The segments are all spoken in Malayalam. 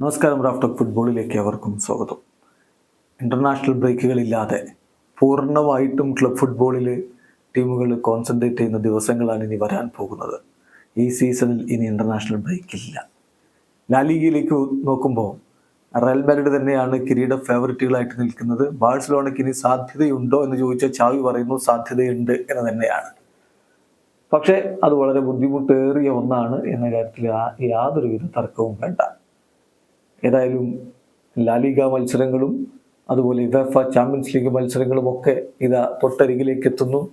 നമസ്കാരം റാഫ്റ്റോക്ക് ഫുട്ബോളിലേക്ക് അവർക്കും സ്വാഗതം. ഇന്റർനാഷണൽ ബ്രേക്കുകളില്ലാതെ പൂർണമായിട്ടും ക്ലബ് ഫുട്ബോളിൽ ടീമുകൾ കോൺസെൻട്രേറ്റ് ചെയ്യുന്ന ദിവസങ്ങളാണ് ഇനി വരാൻ പോകുന്നത്. ഈ സീസണിൽ ഇനി ഇന്റർനാഷണൽ ബ്രേക്കില്ല. ലാലിഗയിലേക്ക് നോക്കുമ്പോൾ റയൽ മാഡ്രിഡ് തന്നെയാണ് കിരീട ഫേവററ്റുകളായിട്ട് നിൽക്കുന്നത്. ബാഴ്സലോണയ്ക്ക് ഇനി സാധ്യതയുണ്ടോ എന്ന് ചോദിച്ചാൽ ചാവി പറയുന്നു സാധ്യതയുണ്ട് എന്ന് തന്നെയാണ്. പക്ഷേ അത് വളരെ ബുദ്ധിമുട്ടേറിയ ഒന്നാണ് എന്ന കാര്യത്തിൽ യാതൊരുവിധ തർക്കവും വേണ്ട. ഏതായാലും ലാലിഗ മത്സരങ്ങളും അതുപോലെ ഇവഫ ചാമ്പ്യൻസ് ലീഗ് മത്സരങ്ങളും ഒക്കെ ഇതാ തൊട്ടരികിലേക്ക് എത്തുന്നു.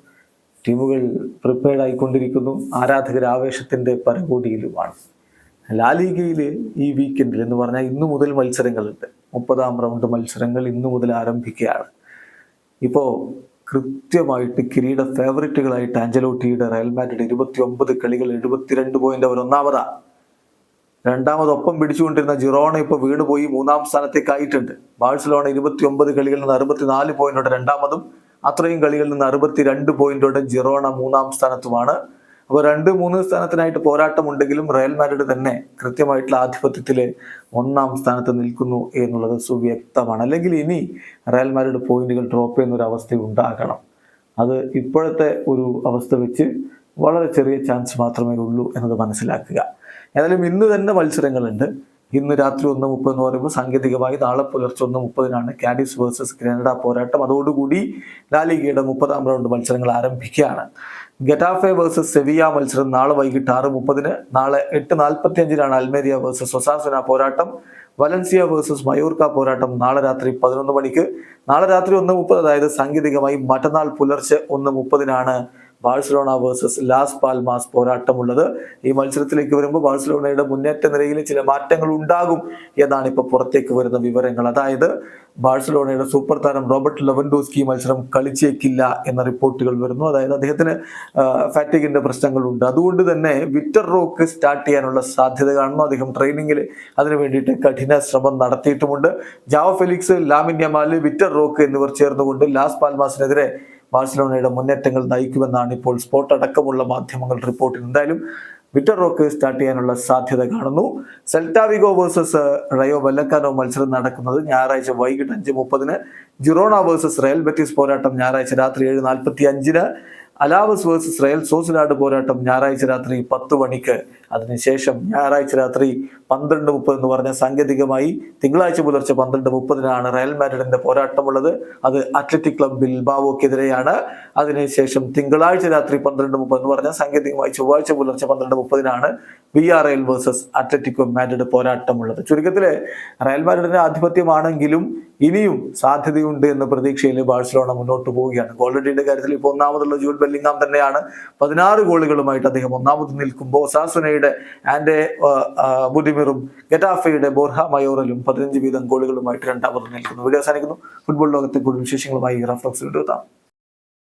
ടീമുകൾ പ്രിപ്പയർഡ് ആയിക്കൊണ്ടിരിക്കുന്നു. ആരാധകർ ആവേശത്തിന്റെ പരകോടിയിലുമാണ്. ലാലിഗയിൽ ഈ വീക്കെൻഡിൽ എന്ന് പറഞ്ഞാൽ ഇന്നു മുതൽ മത്സരങ്ങളുണ്ട്. മുപ്പതാം റൗണ്ട് മത്സരങ്ങൾ ഇന്നു മുതൽ ആരംഭിക്കുകയാണ്. ഇപ്പോൾ കൃത്യമായിട്ട് കിരീട ഫേവറേറ്റുകളായിട്ട് ആഞ്ചലോട്ടിയുടെ റയൽ മാഡ്രിഡ് ഇരുപത്തി ഒമ്പത് കളികൾ എഴുപത്തിരണ്ട് പോയിന്റ് അവർ ഒന്നാമതാ. രണ്ടാമത് ഒപ്പം പിടിച്ചുകൊണ്ടിരുന്ന ജിറോണ ഇപ്പോൾ വീണുപോയി മൂന്നാം സ്ഥാനത്തേക്ക് ആയിട്ടുണ്ട് ബാഴ്സലോണ ഇരുപത്തി ഒമ്പത് കളികളിൽ നിന്ന് അറുപത്തിനാല് പോയിന്റോടെ രണ്ടാമതും അത്രയും കളികളിൽ നിന്ന് അറുപത്തിരണ്ട് പോയിന്റോടെ ജിറോണ മൂന്നാം സ്ഥാനത്തുമാണ്. അപ്പോൾ രണ്ട് മൂന്ന് സ്ഥാനത്തിനായിട്ട് പോരാട്ടമുണ്ടെങ്കിലും റയൽ മാഡ്രിഡ് തന്നെ കൃത്യമായിട്ടുള്ള ആധിപത്യത്തിൽ ഒന്നാം സ്ഥാനത്ത് നിൽക്കുന്നു എന്നുള്ളത് സുവ്യക്തമാണ് അല്ലെങ്കിൽ ഇനി റയൽ മാഡ്രിഡ് പോയിന്റുകൾ ഡ്രോപ്പ് ചെയ്യുന്ന ഒരു അവസ്ഥ ഉണ്ടാകണം. അത് ഇപ്പോഴത്തെ ഒരു അവസ്ഥ വെച്ച് വളരെ ചെറിയ ചാൻസ് മാത്രമേ ഉള്ളൂ എന്നത് മനസ്സിലാക്കുക. ഏതായാലും ഇന്ന് തന്നെ മത്സരങ്ങളുണ്ട്. ഇന്ന് രാത്രി ഒന്ന് മുപ്പത് എന്ന് പറയുമ്പോൾ സാങ്കേതികമായി നാളെ പുലർച്ചെ ഒന്ന് മുപ്പതിനാണ് കാഡിസ് വേഴ്സസ് ഗ്രനഡ പോരാട്ടം. അതോടുകൂടി ലാലിഗയുടെ മുപ്പതാം റൗണ്ട് മത്സരങ്ങൾ ആരംഭിക്കുകയാണ്. ഗറ്റാഫെ വേഴ്സസ് സെവിയ മത്സരം നാളെ വൈകിട്ട് ആറ് മുപ്പതിന് നാളെ എട്ട് നാൽപ്പത്തി അഞ്ചിനാണ് അൽമേരിയ വേഴ്സസ് സൊസാസന പോരാട്ടം. വലൻസിയ വേഴ്സസ് മയൂർക്ക പോരാട്ടം നാളെ രാത്രി പതിനൊന്ന് മണിക്ക്. നാളെ രാത്രി ഒന്ന് മുപ്പത് അതായത് സാങ്കേതികമായി മറ്റന്നാൾ പുലർച്ചെ ഒന്ന് മുപ്പതിനാണ് ബാഴ്സലോണ വേഴ്സസ് ലാസ് പാൽമാസ് പോരാട്ടമുള്ളത്. ഈ മത്സരത്തിലേക്ക് വരുമ്പോൾ ബാഴ്സലോണയുടെ മുന്നേറ്റ നിരയിൽ ചില മാറ്റങ്ങൾ ഉണ്ടാകും എന്നാണ് ഇപ്പോൾ പുറത്തേക്ക് വരുന്ന വിവരങ്ങൾ. അതായത് ബാഴ്സലോണയുടെ സൂപ്പർ താരം റോബർട്ട് ലെവൻഡോസ്കി മത്സരം കളിച്ചേക്കില്ല എന്ന റിപ്പോർട്ടുകൾ വരുന്നു. അതായത് അദ്ദേഹത്തിന് ഫാറ്റിഗിന്റെ പ്രശ്നങ്ങളുണ്ട്. അതുകൊണ്ട് തന്നെ വിറ്റർ റോക്ക് സ്റ്റാർട്ട് ചെയ്യാനുള്ള സാധ്യത കാണുന്നു. അദ്ദേഹം ട്രെയിനിങ്ങിൽ അതിനു വേണ്ടിയിട്ട് കഠിന ശ്രമം നടത്തിയിട്ടുമുണ്ട്. Java Felix Lamine Yamal Vitor Roque എന്നിവർ ചേർന്നുകൊണ്ട് ലാസ് പാൽമാസിനെതിരെ ബാഴ്സലോണയുടെ മുന്നേറ്റങ്ങൾ നയിക്കുമെന്നാണ് ഇപ്പോൾ സ്പോട്ട് അടക്കമുള്ള മാധ്യമങ്ങൾ റിപ്പോർട്ട് എന്തായാലും വിറ്റർ റോക്ക് സ്റ്റാർട്ട് ചെയ്യാനുള്ള സാധ്യത കാണുന്നു. സെൽറ്റാവിഗോ വേഴ്സസ് റയോ വെല്ലക്കാനോ മത്സരം നടക്കുന്നത് ഞായറാഴ്ച വൈകിട്ട് അഞ്ച് മുപ്പതിന്. ജിറോണ വേഴ്സസ് റയൽ ബെറ്റീസ് പോരാട്ടം ഞായറാഴ്ച രാത്രി ഏഴ് നാൽപ്പത്തി അഞ്ചിന് അലാവസ് വേഴ്സസ് റയൽ സോസിലാട് പോരാട്ടം ഞായറാഴ്ച രാത്രി പത്ത് മണിക്ക്. അതിനുശേഷം ഞായറാഴ്ച രാത്രി പന്ത്രണ്ട് മുപ്പത് എന്ന് പറഞ്ഞ സാങ്കേതികമായി തിങ്കളാഴ്ച പുലർച്ചെ പന്ത്രണ്ട് മുപ്പതിനാണ് റയൽ മാഡ്രിഡിന്റെ പോരാട്ടമുള്ളത്. അത് അത്ലറ്റിക് ക്ലബ് ബിൽബാവോക്കെതിരെയാണ്. അതിനുശേഷം തിങ്കളാഴ്ച രാത്രി പന്ത്രണ്ട് മുപ്പത് എന്ന് പറഞ്ഞ സാങ്കേതികമായി ചൊവ്വാഴ്ച പുലർച്ചെ പന്ത്രണ്ട് മുപ്പതിനാണ് B R L versus Atletico Madrid പോരാട്ടമുള്ളത്. ചുരുക്കത്തിൽ റയൽ മാഡ്രിഡിന്റെ ആധിപത്യമാണെങ്കിലും ഇനിയും സാധ്യതയുണ്ട് എന്ന പ്രതീക്ഷയിൽ ബാഴ്സലോണ മുന്നോട്ട് പോവുകയാണ്. ഗോൾഡഡിയുടെ കാര്യത്തിൽ ഇപ്പോൾ ഒന്നാമതുള്ള ജൂൽ ബെല്ലിംഗാം തന്നെയാണ്. പതിനാറ് ഗോളുകളുമായിട്ട് അദ്ദേഹം ഒന്നാമത് നിൽക്കുമ്പോൾ സാസുനയുടെ ആൻഡെ ബുദിമിറും ഗറ്റാഫയുടെ ബോർഹ മയോറലും പതിനഞ്ച് വീതം ഗോളുകളുമായിട്ട് രണ്ടാമത് നിൽക്കുന്നു. വീഡിയോ അവസാനിക്കുന്നു. ഫുട്ബോൾ ലോകത്തെ കൂടുതൽ വിശേഷങ്ങളുമായി റഫ്ലക്സ് എത്താം.